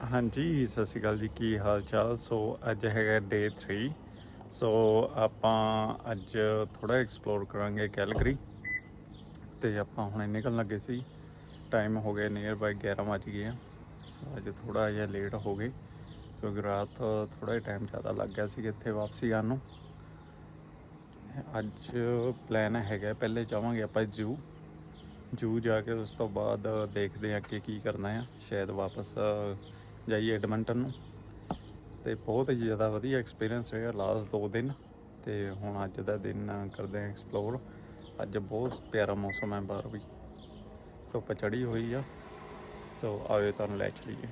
ਹਾਂਜੀ, ਸਤਿ ਸ਼੍ਰੀ ਅਕਾਲ ਜੀ, ਕੀ ਹਾਲ ਚਾਲ? ਸੋ, ਅੱਜ ਹੈਗਾ ਡੇ 3 ਸੋ, ਆਪਾਂ ਅੱਜ ਥੋੜਾ ਐਕਸਪਲੋਰ ਕਰਾਂਗੇ ਕੈਲਗਰੀ। ਤੇ ਆਪਾਂ ਹੁਣੇ ਨਿਕਲਣ ਲੱਗੇ ਸੀ। ਟਾਈਮ ਹੋ ਗਿਆ ਨੀਅਰ ਬਾਈ 11 ਵੱਜ ਗਏ ਆ। ਸੋ, ਅੱਜ ਥੋੜਾ ਜਿਹਾ ਲੇਟ ਹੋ ਗਏ, ਕਿਉਂਕਿ ਰਾਤ ਥੋੜਾ ਜਿਹਾ ਟਾਈਮ ਜ਼ਿਆਦਾ ਲੱਗ ਗਿਆ ਸੀ ਇੱਥੇ ਵਾਪਸੀ ਆਉਣ ਨੂੰ। ਅੱਜ ਪਲਾਨ ਹੈਗਾ, ਪਹਿਲੇ ਜਾਵਾਂਗੇ ਆਪਾਂ ਜੂ। ਜੂ ਜਾ ਕੇ ਉਸ ਤੋਂ ਬਾਅਦ ਦੇਖਦੇ ਹਾਂ ਕਿ ਕੀ ਕਰਨਾ ਆ। ਸ਼ਾਇਦ ਵਾਪਸ ਜਾਈਏ ਐਡਮਿੰਟਨ ਨੂੰ। ਤੇ ਬਹੁਤ ਹੀ ਜ਼ਿਆਦਾ ਵਧੀਆ ਐਕਸਪੀਰੀਅੰਸ ਰਿਹਾ ਲਾਸਟ 2 ਦਿਨ। ਤੇ ਹੁਣ ਅੱਜ ਦਾ ਦਿਨ ਕਰਦੇ ਹਾਂ ਐਕਸਪਲੋਰ ਅੱਜ ਬਹੁਤ ਪਿਆਰਾ ਮੌਸਮ ਹੈ ਬਾਹਰ ਵੀ। ਧੁੱਪ ਚੜੀ ਹੋਈ ਆ। ਸੋ ਆਓ ਤੁਹਾਨੂੰ ਲੈ ਚਲੀਏ।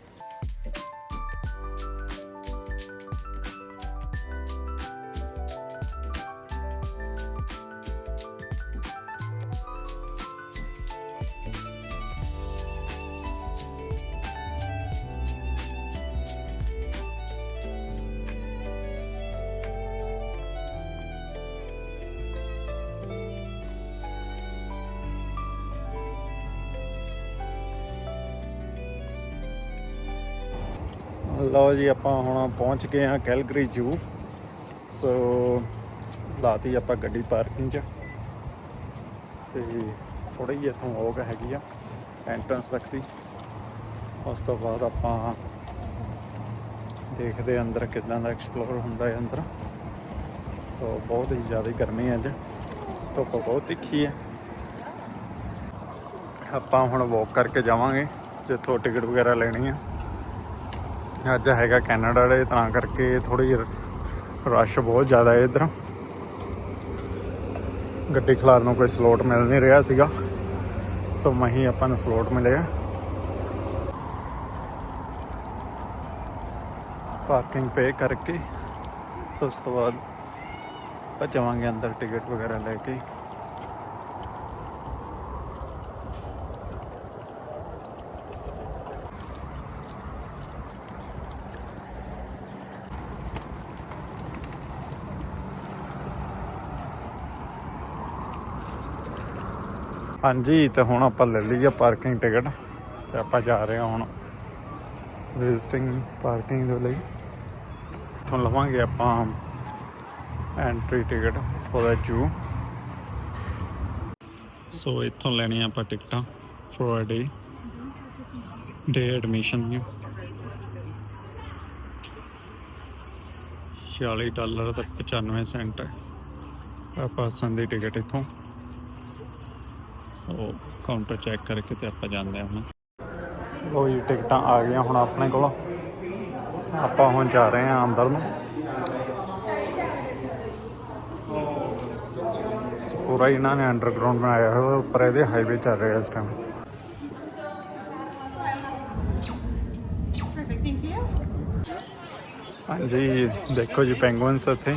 ਲਓ ਜੀ, ਆਪਾਂ ਹੁਣ ਪਹੁੰਚ ਗਏ ਹਾਂ ਕੈਲਗਰੀ ਜੂ। ਸੋ ਲਾਤੀ ਆਪਾਂ ਗੱਡੀ ਪਾਰਕਿੰਗ 'ਚ। ਤੇ ਥੋੜੀ ਜਿਹੀ ਇੱਥੋਂ ਵੋਕ ਹੈਗੀ ਆ ਐਂਟਰੈਂਸ ਤੱਕ ਦੀ। ਉਸ ਤੋਂ ਬਾਅਦ ਆਪਾਂ ਦੇਖਦੇ ਅੰਦਰ ਕਿਦਾਂ ਦਾ ਐਕਸਪਲੋਰ ਹੁੰਦਾ ਹੈ ਅੰਦਰ। ਸੋ ਬਹੁਤ ਹੀ ਜ਼ਿਆਦਾ ਗਰਮੀ ਹੈ ਅੱਜ। ਧੁੱਪ ਬਹੁਤ ਤਿੱਖੀ ਹੈ। ਆਪਾਂ ਹੁਣ ਵੋਕ ਕਰਕੇ ਜਾਵਾਂਗੇ, ਜਿੱਥੋਂ ਟਿਕਟ ਵਗੈਰਾ ਲੈਣੀ ਆ। ਅੱਜ ਹੈਗਾ ਕੈਨੇਡਾ ਵਾਲੇ, ਤਾਂ ਕਰਕੇ ਥੋੜੀ ਰਸ਼ ਬਹੁਤ ਜ਼ਿਆਦਾ ਹੈ ਇਧਰ। ਗੱਡੀ ਖਲਾਰ ਨੂੰ ਕੋਈ ਸਲੋਟ ਮਿਲ ਨਹੀਂ ਰਿਹਾ ਸੀਗਾ। ਸੋ ਮਹੀਂ ਆਪਾਂ ਨੂੰ ਸਲੋਟ ਮਿਲਿਆ। ਪਾਰਕਿੰਗ ਪੇ ਕਰਕੇ, ਉਸ ਤੋਂ ਬਾਅਦ ਆਪਾਂ ਜਾਵਾਂਗੇ ਅੰਦਰ ਟਿਕਟ ਵਗੈਰਾ ਲੈ ਕੇ। ਹਾਂਜੀ, ਤੇ ਹੁਣ ਆਪਾਂ ਲੈ ਲਈ ਆ ਪਾਰਕਿੰਗ ਟਿਕਟ ਤੇ ਆਪਾਂ ਜਾ ਰਹੇ ਹਾਂ ਹੁਣ ਵਿਜ਼ਿਟਿੰਗ ਪਾਰਕਿੰਗ ਦੇ ਲਈ। ਇੱਥੋਂ ਲਵਾਂਗੇ ਆਪਾਂ ਐਂਟਰੀ ਟਿਕਟ ਫॉर ਦਾ ਜੂ ਸੋ ਇੱਥੋਂ ਲੈਣੀਆਂ ਆਪਾਂ ਟਿਕਟਾਂ for a day day admission ਦੀਆਂ। 46 ਡਾਲਰ ਦਾ 95 ਸੈਂਟ ਹੈ। ਪਰ ਪਰਸਨ ਦੀ ਟਿਕਟ ਇੱਥੋਂ। ਸੋ ਕਾਊਂਟਰ ਚੈੱਕ ਕਰਕੇ ਤੇ ਆਪਾਂ ਜਾਂਦੇ ਹਾਂ ਲੋ ਜੀ ਟਿਕਟਾਂ ਆ ਗਈਆਂ ਹੁਣ ਆਪਣੇ ਕੋਲ। ਆਪਾਂ ਹੁਣ ਜਾ ਰਹੇ ਹਾਂ ਅੰਦਰ ਨੂੰ। ਪੂਰਾ ਇਹਨਾਂ ਨੇ ਅੰਡਰਗਰਾਉਂਡ ਬਣਾਇਆ ਹੋਇਆ ਉੱਪਰ ਇਹਦੇ ਹਾਈਵੇ ਚੱਲ ਰਿਹਾ ਇਸ ਟਾਈਮ. ਹਾਂਜੀ ਦੇਖੋ ਜੀ ਪੈਂਗੁਇਨਸ ਇੱਥੇ।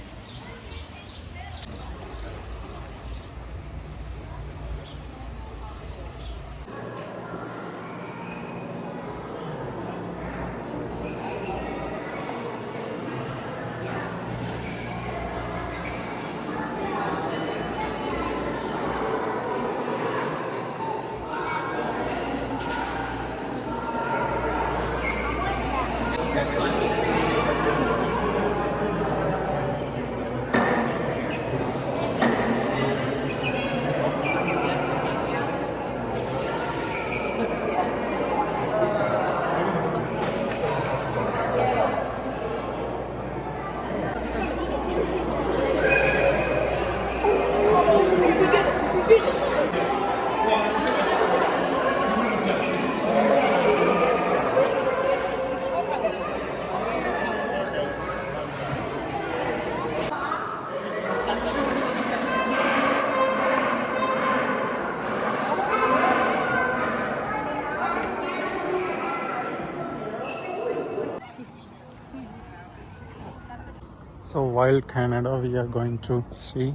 so wild Canada we are going to see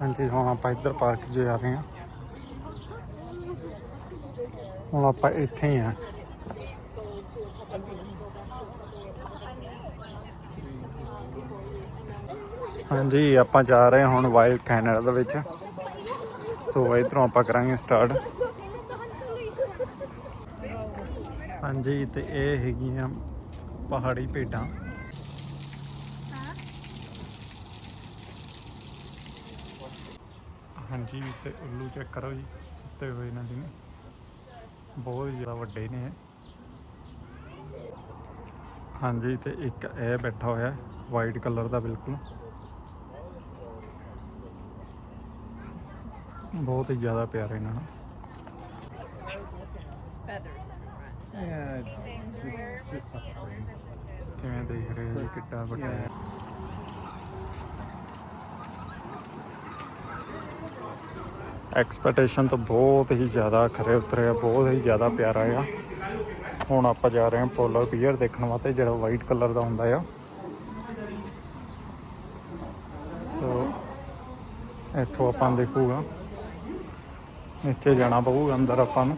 ਹਾਂਜੀ, ਹੁਣ ਆਪਾਂ ਇੱਧਰ ਪਾਰਕ 'ਚ ਜਾ ਰਹੇ ਹਾਂ। ਹੁਣ ਆਪਾਂ ਇੱਥੇ ਹੀ ਆ ਹਾਂਜੀ, ਆਪਾਂ ਜਾ ਰਹੇ ਹਾਂ ਹੁਣ ਵਾਈਲਡ ਕੈਨੇਡਾ ਦੇ ਵਿੱਚ। ਸੋ ਇਧਰੋਂ ਆਪਾਂ ਕਰਾਂਗੇ ਸਟਾਰਟ ਹਾਂਜੀ, ਤੇ ਇਹ ਹੈਗੀਆਂ ਪਹਾੜੀ ਭੇਡਾਂ। ਹਾਂਜੀ ਤੇ ਉੱਲੂ ਚੈੱਕ ਕਰੋ ਜੀ ਸੁੱਤੇ ਹੋਏ ਇਹਨਾਂ ਦੇ ਨੇ। ਬਹੁਤ ਜ਼ਿਆਦਾ ਵੱਡੇ ਨੇ ਇਹ। ਹਾਂਜੀ ਤੇ ਇੱਕ ਇਹ ਬੈਠਾ ਹੋਇਆ ਵਾਈਟ ਕਲਰ ਦਾ ਬਿਲਕੁਲ। ਬਹੁਤ ਹੀ ਜ਼ਿਆਦਾ ਪਿਆਰਾ ਇਹਨਾਂ ਨੂੰ। ਕਿਵੇਂ ਦੇਖ ਰਹੇ ਹੋ ਕਿੱਡਾ ਵੱਡਾ ਹੈ। ਐਕਸਪੈਕਟੇਸ਼ਨ ਤੋਂ ਬਹੁਤ ਹੀ ਜ਼ਿਆਦਾ ਖਰੇ ਉਤਰਿਆ ਬਹੁਤ ਹੀ ਜ਼ਿਆਦਾ ਪਿਆਰਾ ਆ। ਹੁਣ ਆਪਾਂ ਜਾ ਰਹੇ ਹਾਂ ਪੋਲਰ ਬੀਅਰ ਦੇਖਣ ਵਾਸਤੇ, ਜਿਹੜਾ ਵਾਈਟ ਕਲਰ ਦਾ ਹੁੰਦਾ ਆ। ਸੋ ਇੱਥੋਂ ਆਪਾਂ ਦੇਖੂਗਾ। ਇੱਥੇ ਜਾਣਾ ਪਊਗਾ ਅੰਦਰ ਆਪਾਂ ਨੂੰ।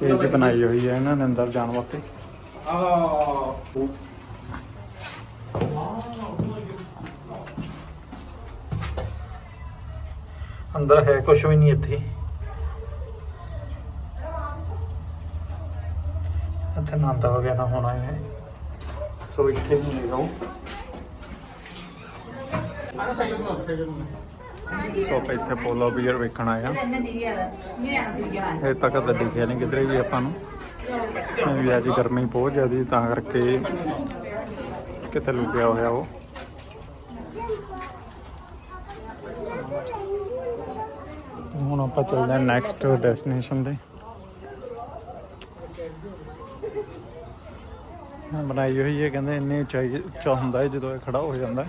ਕੇਜ ਬਣਾਈ ਹੋਈ ਹੈ ਇਹਨਾਂ ਨੇ ਅੰਦਰ ਜਾਣ ਵਾਸਤੇ। ਅੰਦਰ ਹੈ ਕੁਝ ਵੀ ਨਹੀਂ ਇੱਥੇ। ਇੱਥੇ ਨੰਦਾ ਵਗੈਰਾ ਹੋਣਾ ਹੈ। ਸੋ ਇੱਥੇ ਨਹੀਂ ਹੈਗਾ ਉਹ। ਸੋ ਆਪਾਂ ਇੱਥੇ ਪੋਲੋ ਬੀਅਰ ਵੇਖਣ ਆਏ ਆ ਇਹ ਤੱਕ ਤਾਂ ਦਿਖਿਆ ਨਹੀਂ ਕਿਧਰੇ ਵੀ ਆਪਾਂ ਨੂੰ। ਵੀ ਅੱਜ ਗਰਮੀ ਬਹੁਤ ਜ਼ਿਆਦੀ, ਤਾਂ ਕਰਕੇ ਕਿਤੇ ਲੁਕਿਆ ਹੋਇਆ ਉਹ। ਹੁਣ ਆਪਾਂ ਚੱਲਦੇ ਹਾਂ ਨੈਕਸਟ ਡੈਸਟੀਨੇਸ਼ਨ ਤੇ। ਬਣਾਈ ਹੋਈ ਹੈ, ਕਹਿੰਦੇ ਇੰਨੀ ਉਚਾਈ ਉੱਚਾ ਹੁੰਦਾ ਹੈ, ਜਦੋਂ ਇਹ ਖੜਾ ਹੋ ਜਾਂਦਾ ਹੈ।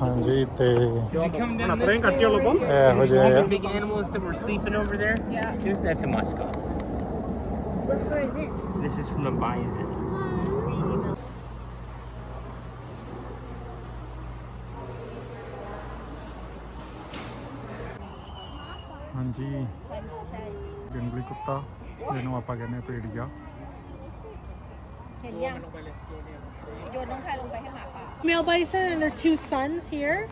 ਹਾਂਜੀ ਤੇ Una prenca anch'io lo buono? ਇਹੋ See ਜਿਹੇ the ਆ big animals that were sleeping over there? Yeah. Seriously, that's a muskox. What fur is this? This is from a bison. ਹਾਂਜੀ ਜੰਗਲੀ ਕੁੱਤਾ ਜਿਹਨੂੰ ਆਪਾਂ ਕਹਿੰਦੇ ਆ ਭੇੜੀਆ เห็นยังโยนน้องชายลงไปให้หมาป่า Male bison and their two sons here.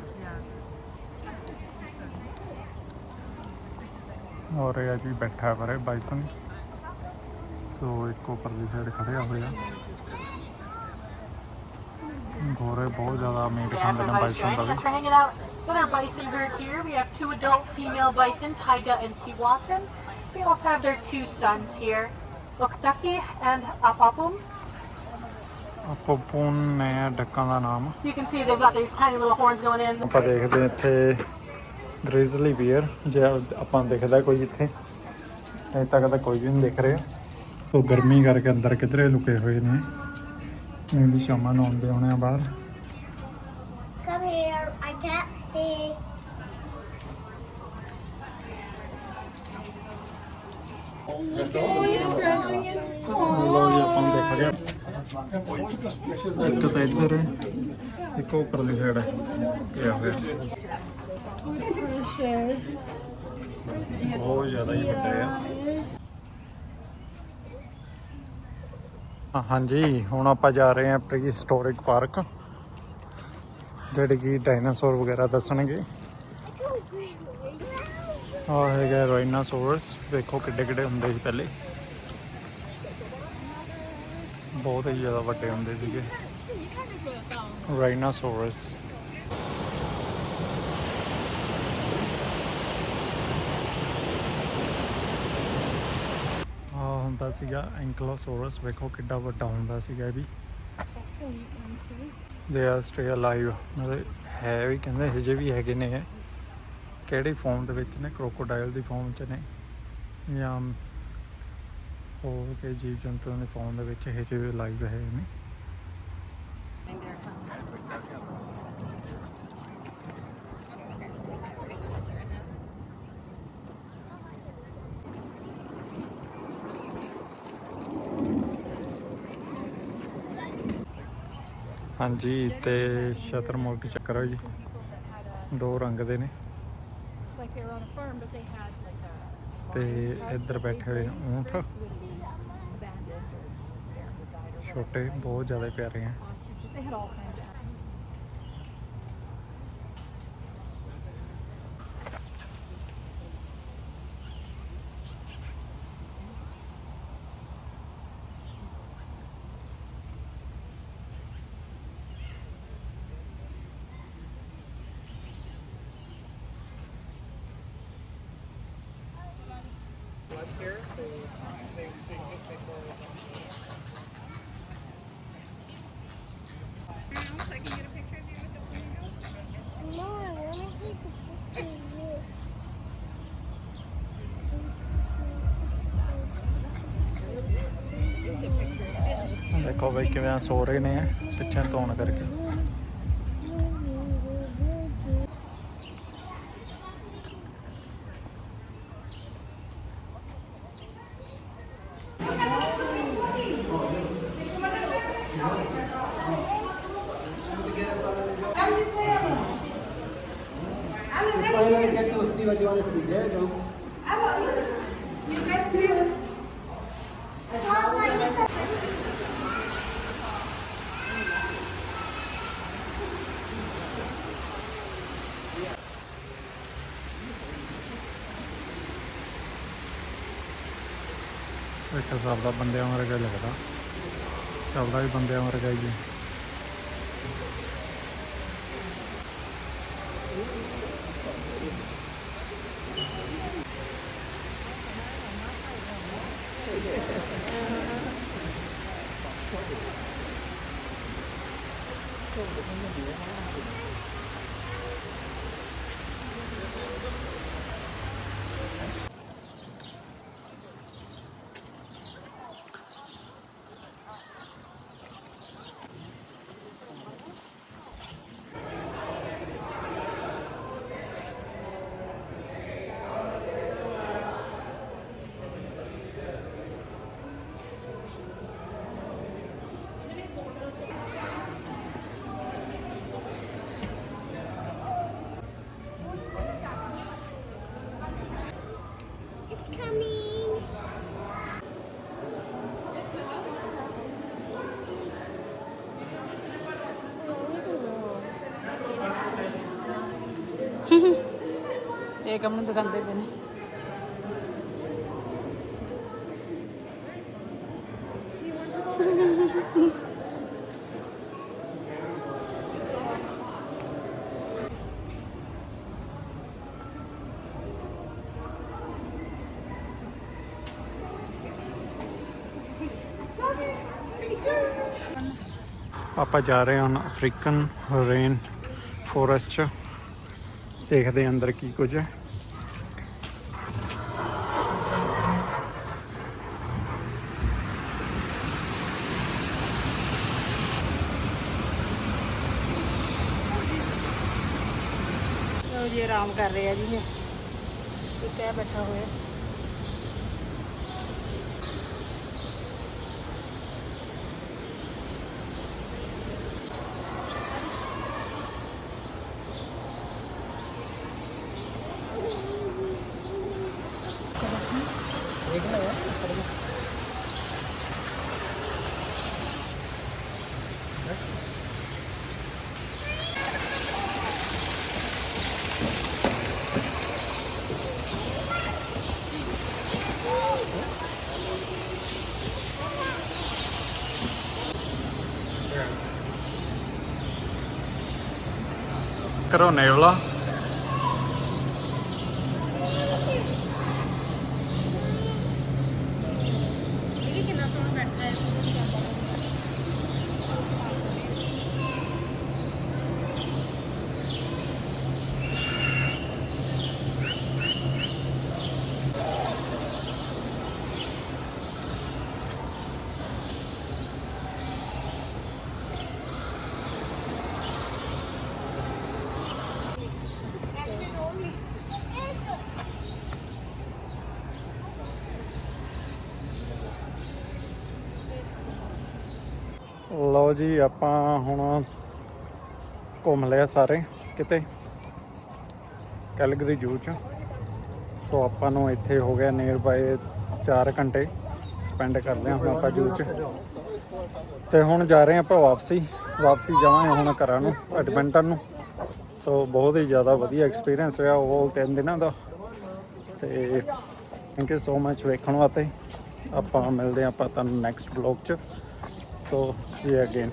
ਔਰ ਇਹ ਆ ਜੀ ਬੈਠਾ ਪਰੇ ਬਾਈਸਨ ਸੋ ਇੱਕ ਉੱਪਰ ਦੀ ਸਾਈਡ ਖੜਿਆ ਹੋਇਆ ਗੋਰੇ ਬਹੁਤ ਜ਼ਿਆਦਾ ਮੀਟ ਖਾਂਦੇ ਨੇ ਬਾਈਸਨ ਦਾ ਵੀ Thanks for hanging out with our bison herd here. We have two adult female bison, Tyga and Kiwatan. We also have their two sons here, Oktaki and Apapum. ਆਪੋ ਪੂਨ ਨੇ ਡੱਕਾਂ ਦਾ ਨਾਮ। You can see they've got these tiny little horns going in. ਆਪਾਂ ਦੇਖਦੇ ਹਾਂ ਇੱਥੇ ਗ੍ਰਿਜ਼ਲੀ beer ਜੇ ਆਪਾਂ ਨੂੰ ਦਿਖਦਾ ਕੋਈ ਇੱਥੇ ਅਜੇ ਤੱਕ ਤਾਂ ਕੋਈ ਵੀ ਨਹੀਂ ਦਿਖ ਰਿਹਾ। ਉਹ ਗਰਮੀ ਕਰਕੇ ਅੰਦਰ ਕਿਧਰੇ ਲੁਕੇ ਹੋਏ ਨੇ। ਇਹ ਵੀ ਸ਼ਾਮਾਂ ਨੂੰ ਆਉਂਦੇ ਹੋਣੇ ਆ ਬਾਹਰ। Come here I can't see. ਲੋ ਜੀ ਆਪਾਂ ਨੂੰ ਦੇਖ ਲਿਆ ਇੱਕ ਤਾਂ ਇੱਧਰ ਹੈ ਇੱਕ ਉਹ ਉੱਪਰਲੀ ਸਾਈਡ ਹੈ। ਇਹ ਹੋਇਆ? ਬਹੁਤ ਜ਼ਿਆਦਾ ਹੀ ਵੱਡੇ ਆ। ਹਾਂ, ਹਾਂਜੀ ਹੁਣ ਆਪਾਂ ਜਾ ਰਹੇ ਹਾਂ ਪ੍ਰੀ ਹਿਸਟੋਰਿਕ ਪਾਰਕ ਜਿਹੜੇ ਕਿ ਡਾਇਨਾਸੌਰ ਵਗੈਰਾ ਦੱਸਣਗੇ। ਆ ਹੈਗਾ ਰਾਈਨਾਸੌਰਸ ਦੇਖੋ ਕਿੱਡੇ ਕਿੱਡੇ ਹੁੰਦੇ ਸੀ ਪਹਿਲੇ। ਬਹੁਤ ਹੀ ਜ਼ਿਆਦਾ ਵੱਡੇ ਹੁੰਦੇ ਸੀਗੇ। ਰਾਈਨਾਸੋਰਸ ਆ ਹੁੰਦਾ ਸੀਗਾ ਐਂਕਲੋਸੋਰਸ ਵੇਖੋ ਕਿੱਡਾ ਵੱਡਾ ਹੁੰਦਾ ਸੀਗਾ ਇਹ ਵੀ। ਦੇ ਆਰ ਸਟੇ ਅਲਾਈਵ ਮਤਲਬ ਹੈ ਵੀ ਕਹਿੰਦੇ ਹਜੇ ਵੀ ਹੈਗੇ ਨੇ ਇਹ। ਕਿਹੜੀ ਫਾਰਮ ਦੇ ਵਿੱਚ ਨੇ? ਕ੍ਰੋਕੋਡਾਈਲ ਦੀ ਫਾਰਮ ਚ ਨੇ। ਜਾਂ ਹੋਰ ਕੇ ਜੀਵ ਜੰਤੂਆਂ ਦੇ ਫੋਨ ਦੇ ਵਿੱਚ ਇਹ ਜਿਹੇ ਲਾਈਵ ਹੈ ਨੇ ਹਾਂਜੀ ਤੇ ਸ਼ਤਰਮੁਰਗ ਚੱਕਰ ਜੀ। ਦੋ ਰੰਗ ਦੇ ਨੇ। Like they were on a farm, but they had like a ਤੇ ਇੱਧਰ ਬੈਠੇ ਹੋਏ ਊਂਠ ਛੋਟੇ ਬਹੁਤ ਜ਼ਿਆਦਾ ਪਿਆਰੇ ਆ ostriches. They had all kinds of animals. No, I want to take a picture of you. ਦੇਖੋ ਬਈ ਕਿਵੇਂ ਸੋ ਰਹੇ ਨੇ ਪਿੱਛੇ ਧੋਣ ਕਰਕੇ to see what you want to see. There you go. ਇੱਕ ਹਿਸਾਬ ਦਾ ਬੰਦਿਆਂ ਵਰਗਾ ਲੱਗਦਾ ਚੱਲਦਾ ਵੀ ਬੰਦਿਆਂ ਵਰਗਾ ਹੀ ਹੈ ਏਕਮ ਨੂੰ ਦਿਖਾਉਂਦੇ ਪਏ ਨੇ। ਆਪਾਂ ਜਾ ਰਹੇ ਹਾਂ ਹੁਣ ਅਫਰੀਕਨ ਰੇਨ ਫੋਰੈਸਟ ਚ। ਦੇਖਦੇ ਹਾਂ ਅੰਦਰ ਕੀ ਕੁਝ ਹੈ। ਜੀ ਆਰਾਮ ਕਰ ਰਹੇ ਆ ਜੀ। ਨੇ ਇੱਕ ਹੈ ਬੈਠਾ ਹੋਇਆ। ਕਰੋ ਨੇਵਲਾ ਇਹ ਲਓ ਜੀ, ਆਪਾਂ ਹੁਣ ਘੁੰਮ ਲਿਆ ਸਾਰੇ ਕਿਤੇ। ਕੈਲਗਰੀ ਜੂ ਚ। ਸੋ ਆਪਾਂ ਨੂੰ ਇੱਥੇ ਹੋ ਗਿਆ ਨੀਅਰ ਬਾਏ 4 ਘੰਟੇ ਸਪੈਂਡ ਕਰਦੇ ਹਾਂ ਹੁਣ ਆਪਾਂ ਜੂ ਚ। ਤੇ ਹੁਣ ਜਾ ਰਹੇ ਹਾਂ ਆਪਾਂ ਵਾਪਸੀ। ਵਾਪਸੀ ਜਾਵਾਂਗੇ ਹੁਣ ਘਰਾਂ ਨੂੰ ਐਡਮਿੰਟਨ ਨੂੰ। ਸੋ ਬਹੁਤ ਹੀ ਜ਼ਿਆਦਾ ਵਧੀਆ ਐਕਸਪੀਰੀਅੰਸ ਰਿਹਾ ਉਹ ਤਿੰਨ ਦਿਨਾਂ ਦਾ। ਤੇ ਥੈਂਕ ਯੂ ਸੋ ਮੱਚ ਵੇਖਣ ਵਾਸਤੇ। ਆਪਾਂ ਮਿਲਦੇ ਹਾਂ ਆਪਾਂ ਤੁਹਾਨੂੰ ਨੈਕਸਟ ਬਲੌਗ ਚ। ਸੋ ਸੀ ਅਗੇਨ